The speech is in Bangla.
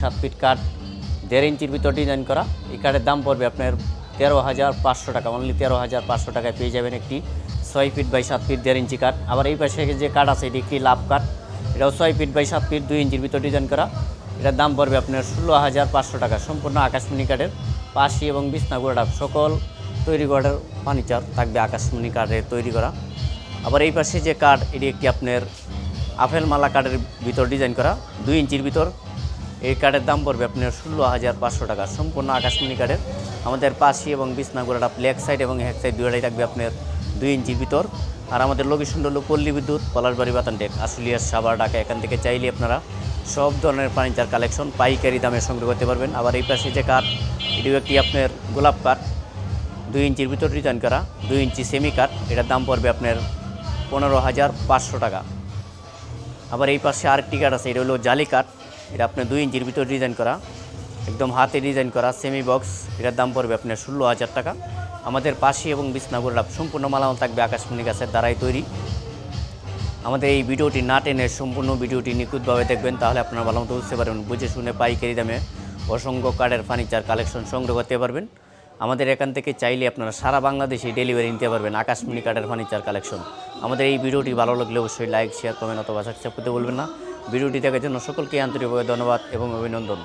সাত ফিট কাঠ, দেড় ইঞ্চির ভিতর ডিজাইন করা। এই কাঠের দাম পড়বে আপনার তেরো হাজার পাঁচশো টাকা। অনলি তেরো হাজার পাঁচশো টাকায় পেয়ে যাবেন একটি ছয় ফিট বাই সাত ফিট দেড় ইঞ্চি কাঠ। আবার এই পাশে যে কাঠ আছে, এটি একটি লাভ কাঠ। এটাও ছয় ফিট বাই সাত ফিট, দুই ইঞ্চির ভিতর ডিজাইন করা। এটার দাম পড়বে আপনার ষোলো হাজার পাঁচশো টাকা। সম্পূর্ণ আকাশমণি কাঠের পাশি এবং বিছনা গোড়া সকল তৈরি করার ফার্নিচার থাকবে আকাশমণি কাঠের তৈরি করা। আবার এই পাশে যে কাঠ, এটি একটি আপনার আপেল মালা কাঠের ভিতর ডিজাইন করা। দুই ইঞ্চির ভিতর এই কাঠের দাম পড়বে আপনার ষোলো হাজার পাঁচশো টাকা। সম্পূর্ণ আকাশমণি কাঠের আমাদের পাশি এবং বিছনা গোড়াটা ব্ল্যাক সাইড এবং হ্যাক সাইড দুটাই থাকবে আপনার দুই ইঞ্চির ভিতর। আর আমাদের লোকেশন হলো পল্লী বিদ্যুৎ, পলাশবাড়ি বাতান টেক আশুলিয়া সাবার ঢাকা, এখান থেকে চাইলে আপনারা সব ধরনের ফার্নিচার কালেকশন পাইকারি দামে সংগ্রহ করতে পারবেন। আবার এই পাশে যে কাঠ এটিও একটি আপনার গোলাপ কাঠ দুই ইঞ্চির ভিতর ডিজাইন করা, দুই ইঞ্চি সেমি কাঠ এটার দাম পড়বে আপনার পনেরো হাজার পাঁচশো টাকা। আবার এই পাশে আরেকটি কাঠ আছে, এটা হলো জালি কাঠ এটা আপনার দুই ইঞ্চির ভিতর ডিজাইন করা, একদম হাতে ডিজাইন করা সেমি বক্স এটার দাম পড়বে আপনার ষোলো হাজার টাকা। আমাদের পাশে এবং বিছনাগুড়া সম্পূর্ণ মালামাল থাকবে আকাশমণি গাছের দ্বারাই তৈরি। আমাদের এই ভিডিওটি না টেনে সম্পূর্ণ ভিডিওটি নিখুঁতভাবে দেখবেন, তাহলে আপনারা ভালো মতো বুঝতে পারবেন, বুঝে শুনে পাইকারি দামে অসংখ্য কাঠের ফার্নিচার কালেকশন সংগ্রহ করতে পারবেন। আমাদের এখান থেকে চাইলে আপনারা সারা বাংলাদেশে ডেলিভারি নিতে পারবেন আকাশমণি কাঠের ফার্নিচার কালেকশন। আমাদের এই ভিডিওটি ভালো লাগলে অবশ্যই লাইক শেয়ার কমেন্ট অথবা সাবস্ক্রাইব করতে বলবেন না। ভিডিওটি দেখার জন্য সকলকে আন্তরিকভাবে ধন্যবাদ এবং অভিনন্দন।